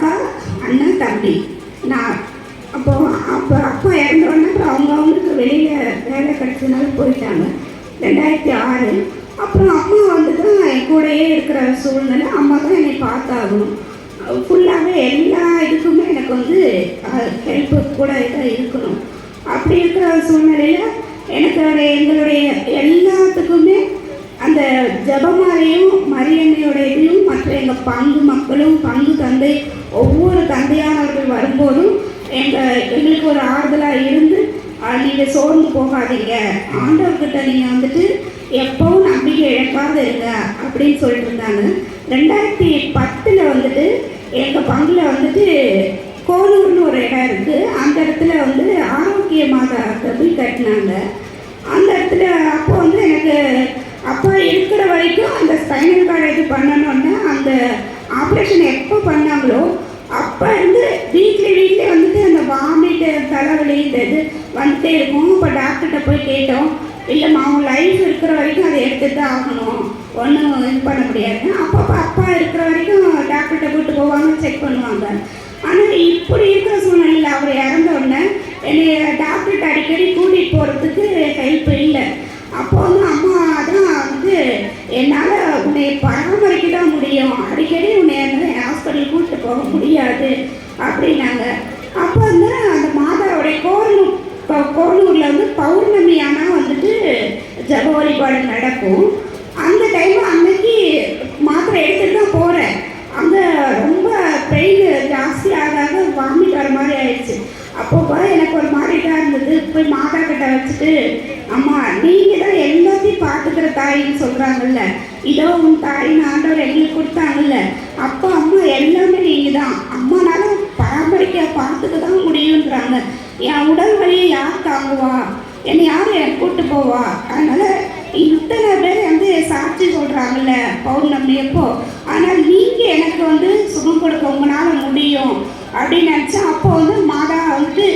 அக்கா அண்ணன் தம்பி. நான் அப்போ அப்போ அப்பா இறந்தோடனே அப்புறம் அவங்க அவங்களுக்கு வெளியில் வேலை கிடைச்சதுனால போயிட்டாங்க. ரெண்டாயிரத்தி ஆறு. அப்புறம் அம்மா வந்து தான் என் கூடயே இருக்கிற சூழ்நிலை. அம்மா தான் என்னை பார்த்தாகணும். ஃபுல்லாகவே எல்லா இதுக்குமே எனக்கு வந்து ஹெல்ப்பு கூட இதாக இருக்கணும். அப்படி இருக்கிற சூழ்நிலையில் எனக்கு எங்களுடைய எல்லாத்துக்குமே அந்த ஜபமாலையும் மரியன்னையோட இதையும் மற்ற எங்கள் பங்கு மக்களும் பங்கு தந்தை ஒவ்வொரு தந்தையானவர்கள் வரும்போதும் எங்கள் எங்களுக்கு ஒரு ஆறுதலாக இருந்து நீங்கள் சோர்ந்து போகாதீங்க. ஆண்டவர்கிட்ட நீங்கள் வந்துட்டு எப்பவும் நம்பிக்கை இழக்காத இருங்க அப்படின்னு சொல்லிட்டு இருந்தாங்க. ரெண்டாயிரத்தி பத்தில் வந்துட்டு எங்கள் பங்கில் வந்துட்டு கோலூர்னு ஒரு இடம் இருக்குது அந்த இடத்துல வந்து ஆரோக்கிய மாதா கோவில் கட்டினாங்க. அந்த இடத்துல அப்போ வந்து எனக்கு அப்பா இருக்க வரைக்கும் அந்த ஸ்பைனல் கார்டு இது பண்ணணும்னா அந்த ஆப்ரேஷன் எப்போ பண்ணாங்களோ அப்போ இருந்து வீட்டில் வீட்டிலே வந்துட்டு அந்த வாமிட்டு தலைவலி இந்த இது வந்துட்டே இருக்கும். இப்போ டாக்டர்கிட்ட போய் கேட்டோம் இல்லைம்மா அவங்க லைஃப் இருக்கிற வரைக்கும் அதை எடுத்துட்டு தான் ஆகணும். ஒன்றும் இது பண்ண முடியாது அப்பப்போ அப்பா இருக்கிற வரைக்கும் டாக்டர்கிட்ட கூட்டு போவாங்க செக் பண்ணுவாங்க. ஆனால் இப்படி இருக்கிற சூழ்நிலையில் அவர் இறந்த உடனே என்னை டாக்டர்கிட்ட அடிக்கடி கூட்டிகிட்டு போகிறதுக்கு ஹெல்ப் இல்லை. அப்போ வந்து அம்மா வந்து என்னால் உன்னை பராமரிக்க தான் முடியும். அடிக்கடி உன்னை ஹாஸ்பிட்டல் கூப்பிட்டு போக முடியாது அப்படின்னாங்க. அப்போ வந்து அந்த மாதாவுடைய கோரலூர் இப்போ கோலூரில் வந்து பௌர்ணமி ஆனால் வந்துட்டு ஜப வழிபாடு நடக்கும். அந்த டைம் அன்னைக்கு மாத்திரை எடுத்துட்டு தான் போகிறேன் அங்கே ரொம்ப பெயின் ஜாஸ்தி வாமிட் வர மாதிரி ஆயிடுச்சு. அப்போ எனக்கு ஒரு மாதிரி தான் இருந்தது. போய் மாதா கிட்ட வச்சுட்டு அம்மா நீ பார்த்துக்கிற தாயின்னு சொல்கிறாங்கல்ல இதோ உன் தாயின்னு ஆண்டவர் எங்களுக்கு கொடுத்தாங்கல்ல. அப்பா அம்மா எல்லாமே நீங்கள் தான் அம்மானால பராமரிக்க பார்த்துக்க தான் முடியுன்றாங்க என் உடல் வழியை யார் தாங்குவா? என்னை யார் என் கூட்டு போவா? அதனால இத்தனை பேர் வந்து சாட்சி சொல்கிறாங்கல்ல பௌர்ணமி எப்போ ஆனால் நீங்கள் எனக்கு வந்து சுகம் கொடுக்க உங்களால் முடியும் அப்படின்னு நினச்சா அப்போ வந்து மாதா வந்துட்டு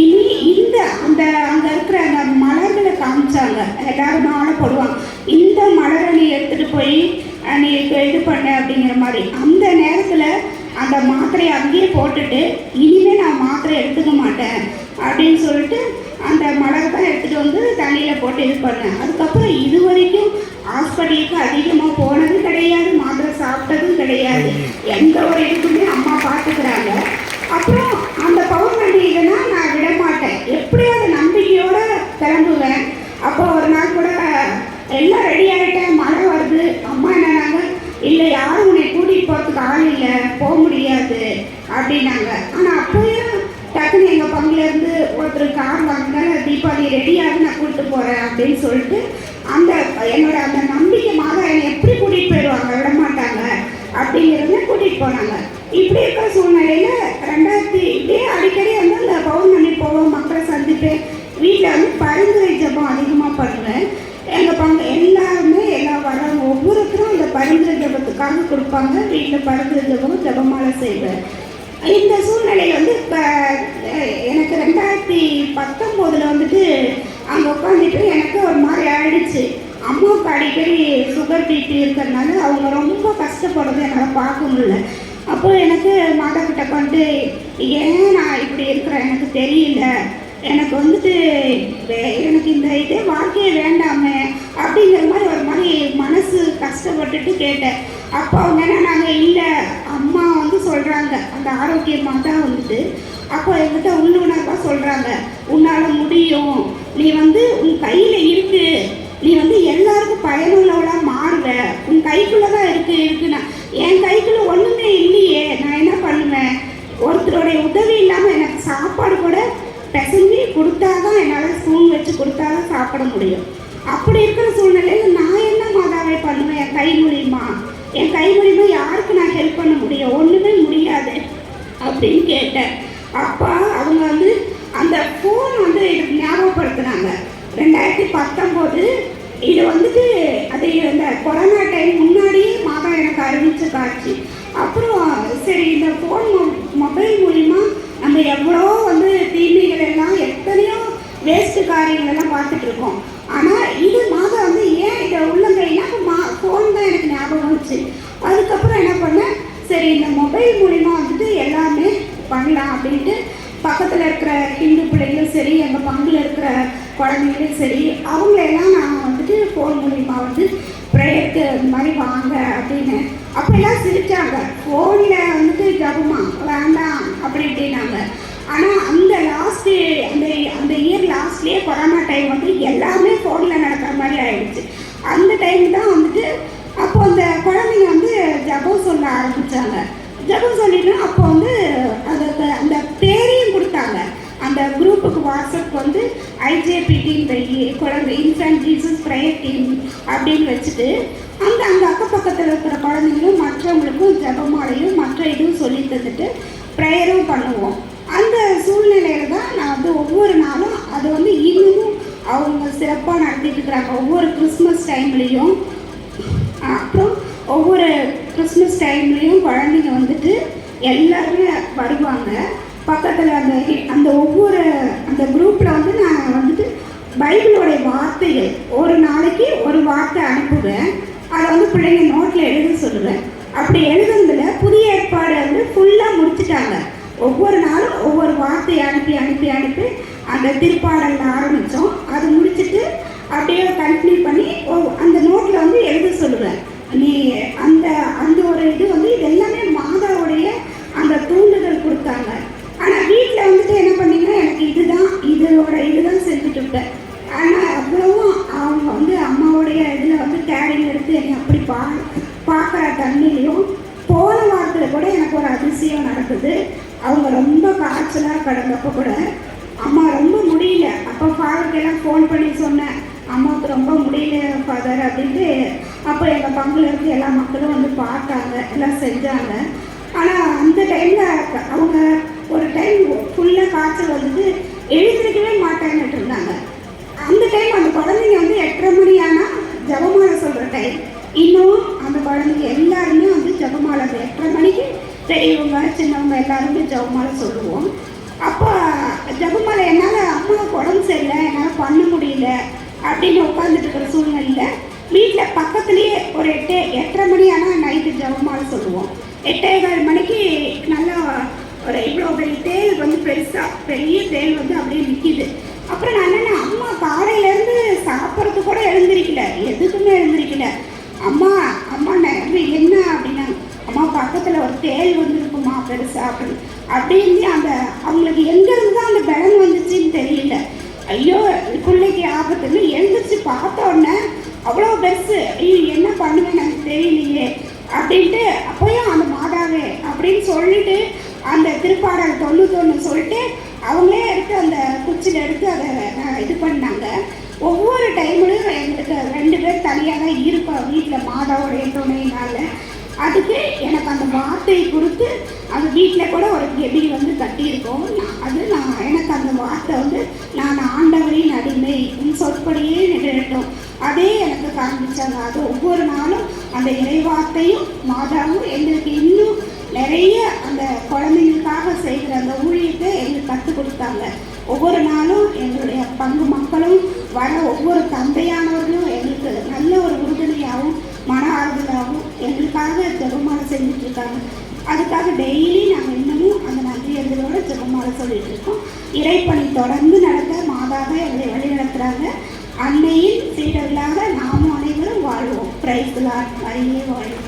இனி இந்த அந்த அங்கே இருக்கிற அந்த மலர்களை காமிச்சாங்க எல்லாரும் மாலை போடுவாங்க இந்த மலரை நீ எடுத்துகிட்டு போய் அஹ், நீ இப்ப இது பண்ண அப்படிங்கிற மாதிரி அந்த நேரத்தில் அந்த மாத்திரையை அங்கேயே போட்டுட்டு இனிமே நான் மாத்திரை எடுத்துக்க மாட்டேன் அப்படின்னு சொல்லிட்டு அந்த மலர் தான் எடுத்துகிட்டு வந்து தண்ணியில் போட்டு இது பண்ணேன். அதுக்கப்புறம் இது வரைக்கும் ஹாஸ்பிட்டலுக்கு அதிகமாக போனது கிடையாது மாத்திரை சாப்பிட்டதும் கிடையாது. எந்த ஒரு இதுக்குமே அம்மா பார்த்துக்கிறாங்க. அப்புறம் அந்த பௌர்ணமி இதுனா நான் விட மாட்டேன். எப்படியாவது நம்பிக்கையோடு கிளம்புவேன். அப்போ ஒரு நாள் கூட எல்லாம் ரெடி ஆகிட்டேன் மழை வருது. அம்மா என்னன்னாங்க இல்லை யாரும் உன்னை கூட்டிகிட்டு போகிறதுக்கு ஆள் இல்லை போக முடியாது. அப்படின்னாங்க. ஆனால் அப்போயும் டக்குன்னு எங்கள் பங்குலேருந்து ஒருத்தர் கார் வாங்கினால தீபாவளி ரெடியாக நான் கூப்பிட்டு போகிறேன் அப்படின்னு சொல்லிட்டு அந்த என்னோட அந்த நம்பிக்கை மாதா என்னை எப்படி கூட்டிகிட்டு போயிடுவாங்க? விட மாட்டாங்க அப்படிங்கிறத கூட்டிகிட்டு போனாங்க. இப்படி இருக்கிற சூழ்நிலையில் ரெண்டாயிரத்தி இப்படியே அடிக்கடி வந்து அந்த பௌர்ணமி போவோம் மக்களை சந்திப்பேன். வீட்டில் வந்து பரிந்துரை ஜபம் அதிகமாக பண்ணுவேன். எங்கள் பங்கு எல்லாருமே எல்லா வரவங்க ஒவ்வொருத்தரும் இந்த பரிந்துரை ஜபத்துக்காக கொடுப்பாங்க. வீட்டில் பரிந்துரை ஜபம் ஜபமாலை செய்வேன். இந்த சூழ்நிலையில் வந்து இப்போ எனக்கு ரெண்டாயிரத்தி பத்தொம்போதில் வந்துட்டு அங்கே உட்காந்துட்டு எனக்கு ஒரு மாதிரி ஆயிடுச்சு. அம்மாவுக்கு அடிக்கடி சுகர் பிபி இருக்கிறதுனால அவங்க ரொம்ப கஷ்டப்படுறது என்னால் பார்க்க முடியல. அப்போ எனக்கு மாதா கிட்ட பண்ணிட்டு ஏன் நான் இப்படி இருக்கிறேன்? எனக்கு தெரியல. எனக்கு வந்துட்டு எனக்கு இந்த இதே வாழ்க்கையே வேண்டாமே. அப்படிங்கிற மாதிரி ஒரு மாதிரி கஷ்டப்பட்டுட்டு கேட்டேன். அப்போ அவங்க நாங்கள் இல்லை அம்மா வந்து சொல்கிறாங்க அந்த ஆரோக்கியமாக தான் வந்துட்டு. அப்போ என்கிட்ட உள்ளுணர்வாக சொல்கிறாங்க உன்னால் முடியும். நீ வந்து உன் கையில் இருக்கு. நீ வந்து எல்லாருக்கும் பயனுள்ளவளாக மாறுவ. உன் கைக்குள்ளே தான் இருக்கு இருக்குன்னா. என் கைக்குள்ளே ஒன்றுமே இல்லையே. நான் என்ன பண்ணுவேன்? ஒருத்தருடைய உதவி இல்லாமல் எனக்கு சாப்பாடு கூட பிசைஞ்சு கொடுத்தாதான் என்னால் ஸ்பூன் வச்சு கொடுத்தாதான் சாப்பிட முடியும். அப்படி இருக்கிற சூழ்நிலையில் நான் என்ன மாதாவை பண்ணுவேன் என் கை மூலியமா என் கை மூலியமா யாருக்கு நான் ஹெல்ப் பண்ண முடியும்? ஒன்றுமே முடியாது அப்படின்னு கேட்டேன். அப்பா அவங்க வந்து அந்த ஃபோன் வந்து எனக்கு ஞாபகப்படுத்தினாங்க. ரெண்டாயிரத்தி பத்தொம்போது இது வந்துட்டு அது இந்த கொரோனா டைம் முன்னாடியே மாதம் எனக்கு அறிவிச்ச காட்சி. அப்புறம் சரி இந்த ஃபோன் மொபைல் மூலிமா நம்ம எவ்வளோ வந்து தீமைகள் எல்லாம் எத்தனையோ வேஸ்ட் காரியங்கள் எல்லாம் பார்த்துட்டு இருக்கோம் ஆனால் இது மாதா வந்து ஏன் இதை உள்ளங்கைனா மா ஃபோன் தான் எனக்கு ஞாபகம் வந்துச்சு அதுக்கப்புறம் என்ன பண்ணேன் சரி இந்த மொபைல் மூலிமா வந்துட்டு எல்லா அப்படின்ட்டு பக்கத்தில் இருக்கிற ஹிந்து பிள்ளைங்களும் சரி எங்கள் பங்கில் இருக்கிற குழந்தைங்களும் சரி அவங்களெல்லாம் நான் வந்துட்டு ஃபோன் மூலிமா வந்து ப்ரேயருக்கு இந்த மாதிரி வாங்க அப்படின்னு. அப்போல்லாம் சிரித்தாங்க ஃபோனில் வந்துட்டு ஜபமா வேண்டாம் அப்படி இப்படின்னாங்க. ஆனால் அந்த லாஸ்ட்டு அந்த அந்த இயர் லாஸ்ட்லேயே கொரோனா டைம் வந்து எல்லாமே ஃபோனில் நடக்கிற மாதிரி ஆயிடுச்சு. அந்த டைம் தான் வந்துட்டு அப்போ அந்த குழந்தைங்க வந்து ஜபம் சொல்ல ஆரம்பித்தாங்க ஜபம் சொல்லிட்டு அப்போ வந்து அதுக்கு அந்த பேரையும் கொடுத்தாங்க அந்த குரூப்புக்கு வாட்ஸ்அப் வந்து ஐஜேபி டீம் குழந்தை இன்ஃபன்ட் ஜீசஸ் ப்ரேயர் டீம் அப்படின்னு வச்சுட்டு அந்த அங்கே பக்கத்தில் இருக்கிற குழந்தைங்களும் மற்றவங்களுக்கும் ஜபமாலையும் மற்ற இதுவும் சொல்லி தந்துட்டு ப்ரேயரும் பண்ணுவோம். அந்த சூழ்நிலையில தான் நான் வந்து ஒவ்வொரு நாளும் அது வந்து இன்னமும் அவங்க சிறப்பாக நடத்திட்டு இருக்கிறாங்க. ஒவ்வொரு கிறிஸ்மஸ் டைம்லேயும் அப்புறம் ஒவ்வொரு கிறிஸ்மஸ் டைம்லேயும் குழந்தைங்க வந்துட்டு எல்லாருமே வருவாங்க. பக்கத்தில் அந்த அந்த ஒவ்வொரு அந்த குரூப்பில் வந்து நான் வந்துட்டு பைபிளோடைய வார்த்தைகள். ஒரு நாளைக்கு ஒரு வார்த்தை அனுப்புவேன். அதை வந்து பிள்ளைங்க நோட்டில் எழுத சொல்லுவேன். அப்படி எழுதுனதுல புதிய ஏற்பாடு வந்து ஃபுல்லாக முடிச்சுட்டாங்க. ஒவ்வொரு நாளும் ஒவ்வொரு வார்த்தையை அனுப்பி அனுப்பி அனுப்பி அந்த திருப்பாடலில் ஆரம்பித்தோம் அது முடிச்சுட்டு அப்படியே கண்டினியூ பண்ணி அந்த நோட்டில் வந்து எழுத சொல்லுவேன். நீ அந்த அந்த ஒரு இது வந்து இது எல்லாமே மாதாவுடைய அந்த தூண்டுதல் கொடுத்தாங்க. ஆனால் வீட்டில் வந்துட்டு என்ன பண்ணீங்கன்னா எனக்கு இதுதான் இதோட இதுதான் செஞ்சுட்டு விட்டேன் ஆனால் அவ்வளவும் அவங்க வந்து அம்மாவுடைய இதில் வந்து கேரிங் எடுத்து என்னை அப்படி பா பார்க்குற தண்ணிலையும் போன வாரத்தில் கூட எனக்கு ஒரு அதிசயம் நடக்குது அவங்க ரொம்ப காய்ச்சலாக கிடந்தப்போ கூட. அம்மா ரொம்ப முடியல. அப்போ ஃபாதருக்கெல்லாம் ஃபோன் பண்ணி சொன்னேன். அம்மாவுக்கு ரொம்ப முடியல ஃபாதர் அப்படின்ட்டு. அப்போ எங்கள் பங்குல இருந்து எல்லா மக்களும் வந்து பார்த்தாங்க. எல்லாம் செஞ்சாங்க. ஆனால் அந்த டைமில் அவங்க ஒரு டைம் ஃபுல்லாக காய்ச்சல் வந்துட்டு எழுந்திருக்கவே மாட்டேன்னுட்டு இருந்தாங்க. அந்த டைம் அந்த குழந்தைங்க வந்து எட்டரை மணி ஆனால் ஜபமாலை சொல்கிற டைம் இன்னும் அந்த குழந்தைக்கு எல்லாருமே வந்து ஜபமாலை எட்டரை மணிக்கு பெரியவங்க சின்னவங்க எல்லாருமே ஜபமாலை சொல்லுவோம். அப்போ ஜபமாலை என்னால் அம்மாவுக்கு உடம்பு சரியில்லை என்னால் பண்ண முடியல அப்படின்னு உட்காந்துட்டு இருக்கிற சூழ்நிலையில் வீட்டில் பக்கத்துலேயே ஒரு எட்டு எட்டரை மணி ஆனால் நைட்டு ஜபமாலை சொல்லுவோம். எட்டேகால் மணிக்கு நல்லா ஒரு இவ்வளோ பெரிய தேல் வந்து பெருசாக பெரிய தேல் வந்து அப்படியே நிற்கிது அப்புறம் நான் என்னென்ன அம்மா காலையிலேருந்து சாப்பிட்றதுக்கு கூட எழுந்திருக்கல எதுக்குமே எழுந்திருக்கல. அம்மா அம்மா நான் என்ன அப்படின்னா அம்மா பக்கத்தில் ஒரு தேள் வந்துருக்குமா பெருசா அப்படின்னு. அப்படின்னு அந்த அவங்களுக்கு எங்கேருந்து தான் அந்த பலன் வந்துச்சுன்னு தெரியல. ஐயோ பிள்ளைக்கு ஆபத்துன்னு எழுந்திரிச்சு பார்த்த உடனே அவ்வளோ பெருசு ஐயோ என்ன பண்ணுவேன்னு எனக்கு தெரியலையே அப்படின்ட்டு அப்போயும் அந்த மாதாவே அப்படின்னு சொல்லிட்டு அந்த திருப்பாடல் தொண்ணூத்தொன்று சொல்லிட்டு அவங்களே எடுத்து அந்த குச்சியில் எடுத்து அதை இது பண்ணாங்க. ஒவ்வொரு டைம்லையும் ரெண்டு பேர் தனியாக தான் இருக்கோம் வீட்டில் மாதாவோட துணையினால அதுக்கு எனக்கு அந்த வார்த்தையை கொடுத்து அந்த வீட்டில் கூட ஒரு கெபி வந்து கட்டியிருக்கோம். நான் அது நான் எனக்கு அந்த வார்த்தை வந்து நான் ஆண்டவரின் அடிமை. உன் சொற்படியே நிகழட்டும். அதே எனக்கு காண்பிச்சாங்க. அது ஒவ்வொரு நாளும் அந்த இறைவார்த்தையும் மாதாவும் எங்களுக்கு இன்னும் நிறைய அந்த குழந்தைங்களுக்காக செய்கிற அந்த ஊழியத்தை எங்களுக்கு கற்றுக் கொடுத்தாங்க. ஒவ்வொரு நாளும் எங்களுடைய பங்கு மக்களும் வர ஒவ்வொரு தந்தையானவர்களும் எங்களுக்கு நல்ல ஒரு உறுதுணையாகவும் மன ஆறுதலாகவும் எங்களுக்காக ஜெபமாலை செஞ்சுட்டு இருக்காங்க அதுக்காக டெய்லி நாங்கள் இன்னமும் அந்த நன்றி எழுதலோட ஜெபமாலை சொல்லிட்டு இருக்கோம் இறைப்பணி தொடர்ந்து நடக்க மாதாக எங்களை வழி நடத்துகிறாங்க அன்னையின் சீடர்களாக நாமும் அனைவரும் வாழ்வோம். பிரைஸ்லார் அறியே வாழ்வோம்.